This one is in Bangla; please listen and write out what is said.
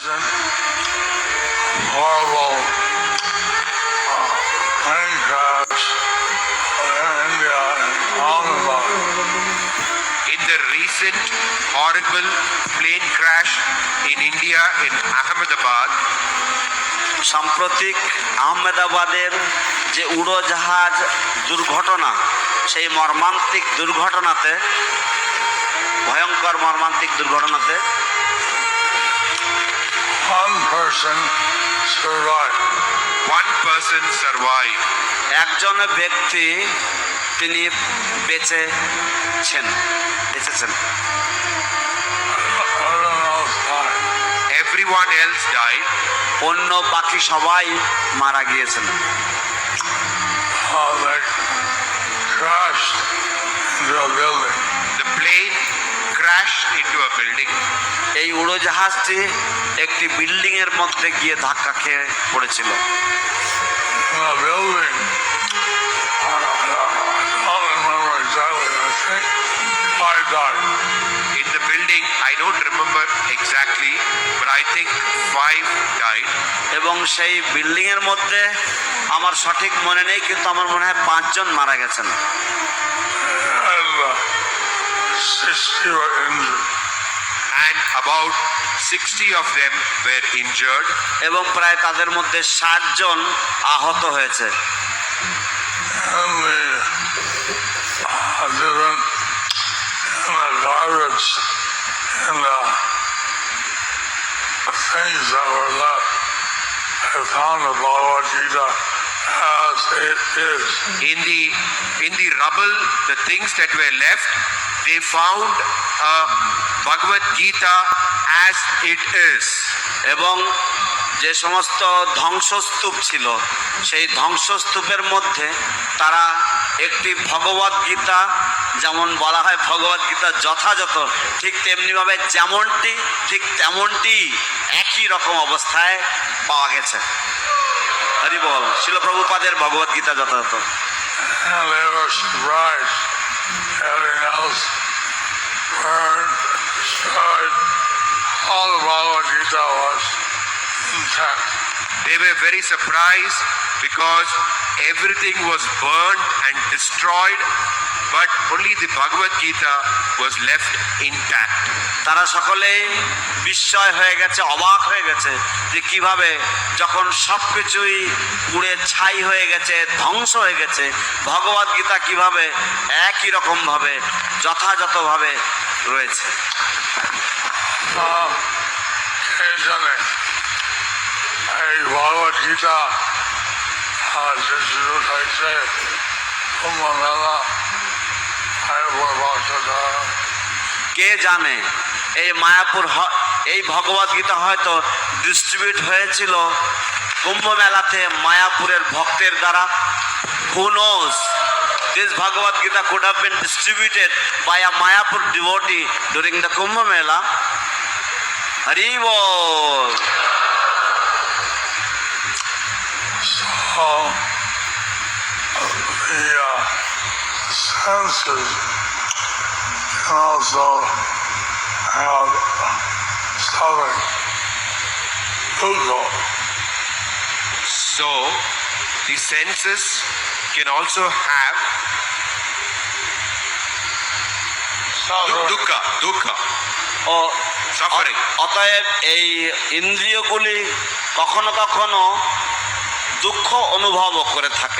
horrible uh, plane crash in India and Ahmedabad. In the recent horrible plane crash in India in Ahmedabad, সাম্প্রতিক আহমেদাবাদের যে উড়োজাহাজ দুর্ঘটনা সেই মর্মান্তিক দুর্ঘটনাতে ভয়ঙ্কর মর্মান্তিক দুর্ঘটনাতে person survived. one person survived. একজন ব্যক্তি তিনি বেঁচেছেন বেঁচেছেন Everyone else died. Everyone else died. অন্য বাকি সবাই মারা গিয়েছেন Uh, they crashed crashed into a building এই উড়োজাহাজটি একটি বিল্ডিং এর মধ্যে গিয়ে ধাক্কা খেয়ে পড়েছিল। In the building I don't remember exactly but I five die এবং সেই বিল্ডিংয়ের মধ্যে আমার সঠিক মনে নেই, কিন্তু আমার মনে হয় পাঁচজন মারা গেছেন। 60 were injured. And about 60 of them were injured. এবং প্রায় তাদের মধ্যে ষাট জন আহত হয়েছে And uh, different in the garbage and the things that were left. I found the Bhagavad Gita. In the in the rubble, the things that were left, they found a Bhagavad Gita as it is. এবং যে সমস্ত ধ্বংসস্তূপ ছিল সেই ধ্বংসস্তূপের মধ্যে তারা একটি ভগবত গীতা যেমন বলা হয় ভগবত গীতা যথাযথ ঠিক তেমনিভাবে যেমনটি ঠিক তেমনটি একই রকম অবস্থায় পাওয়া গেছে হরি বল প্রভুপাদের ভগবত গীতা যথাযথ. All Bhagavad Gita was intact. They were very surprised because everything was burned and destroyed, but only the Bhagavad Gita was left intact. তারা সকলেই বিস্ময় হয়ে গেছে অবাক হয়ে গেছে যে কীভাবে যখন সব কিছুই পুড়ে ছাই হয়ে গেছে ধ্বংস হয়ে গেছে ভগবত গীতা কীভাবে একই রকমভাবে যথাযথভাবে রয়েছে এই ভগবদ্গীতা হয়েছে, কুম্ভমেলা আর কে জানে, এই মায়াপুর এই ভগবত গীতা হয়তো ডিস্ট্রিবিউট হয়েছিল কুম্ভমেলাতে মায়াপুরের ভক্তের দ্বারা। Who knows this Bhagavad Gita could have been distributed by a Mayapur devotee during the Kumbh Mela Hari ball ball So, the uh, senses can also have suffering. Ego. So, the senses can also have Suffering. dukkha, dukkha, O suffering. অতএব এই ইন্দ্রিয়গুলি কখনো কখনো দুঃখ অনুভবও করে থাকে।